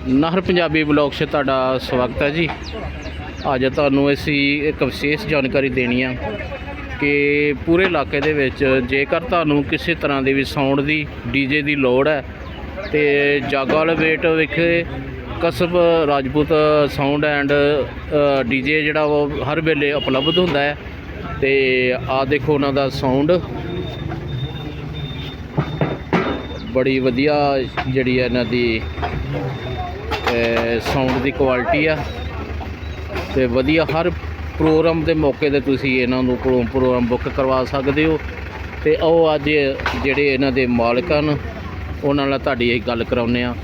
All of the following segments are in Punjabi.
ਨਹਿਰ ਪੰਜਾਬੀ ਬਲੌਗ 'ਚ ਤੁਹਾਡਾ ਸਵਾਗਤ ਹੈ ਜੀ। ਅੱਜ ਤੁਹਾਨੂੰ ਅਸੀਂ ਇੱਕ ਵਿਸ਼ੇਸ਼ ਜਾਣਕਾਰੀ ਦੇਣੀ ਆ ਕਿ ਪੂਰੇ ਇਲਾਕੇ ਦੇ ਵਿੱਚ ਜੇਕਰ ਤੁਹਾਨੂੰ ਕਿਸੇ ਤਰ੍ਹਾਂ ਦੀ ਵੀ ਸਾਊਂਡ ਦੀ ਡੀਜੇ ਦੀ ਲੋੜ ਹੈ ਤੇ ਜਾਗਾਲ ਵੇਟ ਵਿਖੇ ਕਸਬ ਰਾਜਪੂਤ ਸਾਊਂਡ ਐਂਡ ਡੀਜੇ ਜਿਹੜਾ ਉਹ ਹਰ ਵੇਲੇ ਉਪਲਬਧ ਹੁੰਦਾ ਹੈ ਤੇ ਆ ਦੇਖੋ ਉਹਨਾਂ ਦਾ ਸਾਊਂਡ ਬੜੀ ਵਧੀਆ ਜਿਹੜੀ ਹੈ ਇਹਨਾਂ ਦੀ ਸਾਊਂਡ ਦੀ ਕੁਆਲਿਟੀ ਆ। ਤੇ ਵਧੀਆ ਹਰ ਪ੍ਰੋਗਰਾਮ ਦੇ ਮੌਕੇ ਤੇ ਤੁਸੀਂ ਇਹਨਾਂ ਨੂੰ ਪ੍ਰੋ- ਪ੍ਰੋਗਰਾਮ ਬੁੱਕ ਕਰਵਾ ਸਕਦੇ ਹੋ। ਤੇ ਉਹ ਅੱਜ ਜਿਹੜੇ ਇਹਨਾਂ ਦੇ ਮਾਲਕ ਹਨ ਉਹਨਾਂ ਨਾਲ ਤੁਹਾਡੀ ਇਹ ਗੱਲ ਕਰਾਉਂਦੇ ਆ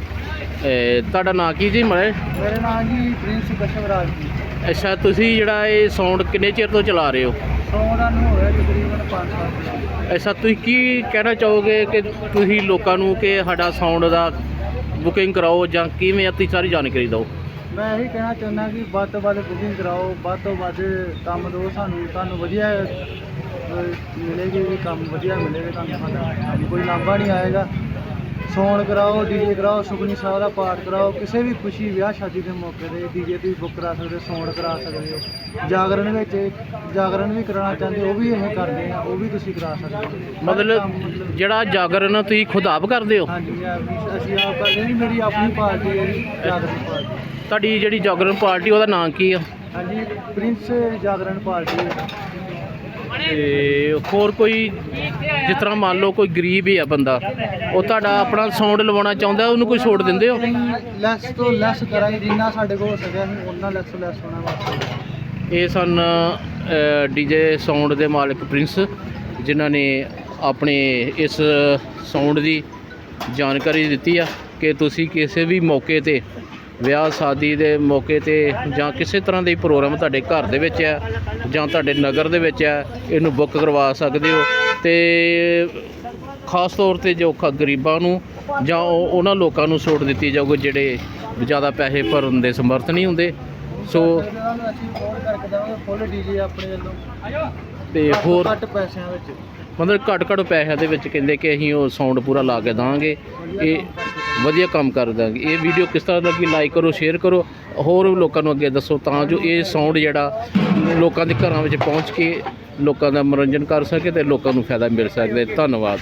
ਤੁਹਾਡਾ ਨਾਂ ਕੀ ਜੀ ਮਲੇ ਮੇਰੇ ਨਾਮ ਜੀ ਪ੍ਰਿੰਸ ਕਸ਼ਵਰਾਜ ਜੀ। ਅੱਛਾ ਤੁਸੀਂ ਜਿਹੜਾ ਇਹ ਸਾਊਂਡ ਕਿੰਨੇ ਚਿਰ ਤੋਂ ਚਲਾ ਰਹੇ ਹੋ? ਸੋਮਵਾਰ ਨੂੰ ਹੋਇਆ ਤਕਰੀਬਨ 5 ਸਾਲ। ਅੱਛਾ ਤੁਸੀਂ ਕੀ ਕਹਿਣਾ ਚਾਹੋਗੇ ਕਿ ਤੁਸੀਂ ਲੋਕਾਂ ਨੂੰ ਕਿ ਸਾਡਾ ਸਾਊਂਡ ਦਾ ਬੁਕਿੰਗ ਕਰਾਓ ਜਾਂ ਕਿਵੇਂ ਆ? ਤੁਸੀਂ ਸਾਰੀ ਜਾਣਕਾਰੀ ਦਿਓ। ਮੈਂ ਇਹੀ ਕਹਿਣਾ ਚਾਹੁੰਦਾ ਕਿ ਵੱਧ ਤੋਂ ਵੱਧ ਬੁਕਿੰਗ ਕਰਾਓ ਵੱਧ ਤੋਂ ਵੱਧ ਕੰਮ ਦਿਓ ਸਾਨੂੰ ਤੁਹਾਨੂੰ ਵਧੀਆ ਅਹ, ਮਿਲੇਗੀ ਵੀ ਕੰਮ ਵਧੀਆ ਮਿਲੇਗਾ ਤੁਹਾਨੂੰ ਸਾਡਾ। ਸਾਨੂੰ ਕੋਈ ਲਾਂਭਾ ਨਹੀਂ ਆਏਗਾ। ਸੌਣ ਕਰਾਓ ਡੀਜੇ ਕਰਾਓ ਸੁਖਨੀ ਸਾਹਿਬ ਦਾ ਪਾਠ ਕਰਾਓ ਕਿਸੇ ਵੀ ਖੁਸ਼ੀ ਵਿਆਹ ਸ਼ਾਦੀ ਦੇ ਮੌਕੇ ਤੇ ਡੀਜੇ ਤੁਸੀਂ ਬੁੱਕ ਕਰਾ ਸਕਦੇ ਹੋ ਸੌਣ ਕਰਾ ਸਕਦੇ ਹੋ। ਜਾਗਰਣ ਵਿੱਚ ਜਾਗਰਣ ਵੀ ਕਰਾਉਣਾ ਚਾਹੁੰਦੇ ਹੋ, ਉਹ ਵੀ ਅਸੀਂ ਕਰਦੇ ਹਾਂ ਉਹ ਵੀ ਤੁਸੀਂ ਕਰਾ ਸਕਦੇ ਹੋ। ਮਤਲਬ ਜਿਹੜਾ ਜਾਗਰਣ ਤੁਸੀਂ ਖੁਦ ਆਪ ਕਰਦੇ ਹੋ? ਹਾਂਜੀ ਆ- ਅਸੀਂ ਆਪ ਕਰਦੇ ਨਹੀਂ ਮੇਰੀ ਆਪਣੀ ਪਾਰਟੀ ਹੈ ਜੀ, ਜਾਗਰਣ ਪਾਰਟੀ ਤੁਹਾਡੀ ਜਿਹੜੀ ਜਾਗਰਣ ਪਾਰਟੀ ਉਹਦਾ ਨਾਂ ਕੀ ਆ? ਹਾਂਜੀ ਪ੍ਰਿੰਸ ਜਾਗਰਣ ਪਾਰਟੀ ਹੈ। ਤੇ ਹੋਰ ਕੋਈ ਜਿਸ ਤਰ੍ਹਾਂ ਮੰਨ ਲਓ ਕੋਈ ਗਰੀਬ ਹੀ ਆ ਬੰਦਾ ਉਹ ਤੁਹਾਡਾ ਆਪਣਾ ਸਾਊਂਡ ਲਵਾਉਣਾ ਚਾਹੁੰਦਾ ਉਹਨੂੰ ਕੋਈ ਛੋਟ ਦਿੰਦੇ ਹੋ? ਲੈਸ ਤੋਂ ਲੈਸ ਕਰਾਂਗੇ ਜਿੰਨਾ ਸਾਡੇ ਕੋਲ ਹੋ ਸਕਿਆ ਅਸੀਂ ਉਹਨਾਂ ਲੈਸ ਲੈਸ ਹੋਣਾ ਵਾਸਤੇ ਇਹ ਸਨ ਡੀਜੇ ਸਾਊਂਡ ਦੇ ਮਾਲਕ ਪ੍ਰਿੰਸ ਜਿਨ੍ਹਾਂ ਨੇ ਆਪਣੇ ਇਸ ਸਾਊਂਡ ਦੀ ਜਾਣਕਾਰੀ ਦਿੱਤੀ ਆ ਕਿ ਤੁਸੀਂ ਕਿਸੇ ਵੀ ਮੌਕੇ ਤੇ ਵਿਆਹ ਸ਼ਾਦੀ ਦੇ ਮੌਕੇ ਤੇ ਜਾਂ ਕਿਸੇ ਤਰ੍ਹਾਂ ਦੇ ਪ੍ਰੋਗਰਾਮ ਤੁਹਾਡੇ ਘਰ ਦੇ ਵਿੱਚ ਹੈ ਜਾਂ ਤੁਹਾਡੇ ਨਗਰ ਦੇ ਵਿੱਚ ਹੈ ਇਹਨੂੰ ਬੁੱਕ ਕਰਵਾ ਸਕਦੇ ਹੋ। ਤੇ ਖਾਸ ਤੌਰ ਤੇ ਜੋ ਗਰੀਬਾਂ ਨੂੰ ਜਾਂ ਉਹਨਾਂ ਲੋਕਾਂ ਨੂੰ ਛੋਟ ਦਿੱਤੀ ਜਾਊਗੀ ਜਿਹੜੇ ਜ਼ਿਆਦਾ ਪੈਸੇ ਭਰਨ ਦੇ ਸਮਰਥ ਨਹੀਂ ਹੁੰਦੇ। ਸੋ ਇਹਨਾਂ ਤੇ ਹੋਰ ਘੱਟ ਪੈਸਿਆਂ ਵਿੱਚ ਮਤਲਬ ਘੱਟ ਘੱਟ ਪੈਸਿਆਂ ਦੇ ਵਿੱਚ ਕਹਿੰਦੇ ਕਿ ਅਸੀਂ ਉਹ ਸਾਊਂਡ ਪੂਰਾ ਲਾ ਕੇ ਦਾਂਗੇ ਇਹ ਵਧੀਆ ਕੰਮ ਕਰ ਦਾਂਗੇ। ਇਹ ਵੀਡੀਓ ਕਿਸ ਤਰ੍ਹਾਂ ਲੱਗੀ? ਲਾਈਕ ਕਰੋ ਸ਼ੇਅਰ ਕਰੋ। ਹੋਰ ਲੋਕਾਂ ਨੂੰ ਅੱਗੇ ਦੱਸੋ ਤਾਂ ਜੋ ਇਹ ਸਾਊਂਡ ਜਿਹੜਾ ਲੋਕਾਂ ਦੇ ਘਰਾਂ ਵਿੱਚ ਪਹੁੰਚ ਕੇ ਲੋਕਾਂ ਦਾ ਮਨੋਰੰਜਨ ਕਰ ਸਕੇ ਤੇ ਲੋਕਾਂ ਨੂੰ ਫਾਇਦਾ ਮਿਲ ਸਕਦਾ ਧੰਨਵਾਦ।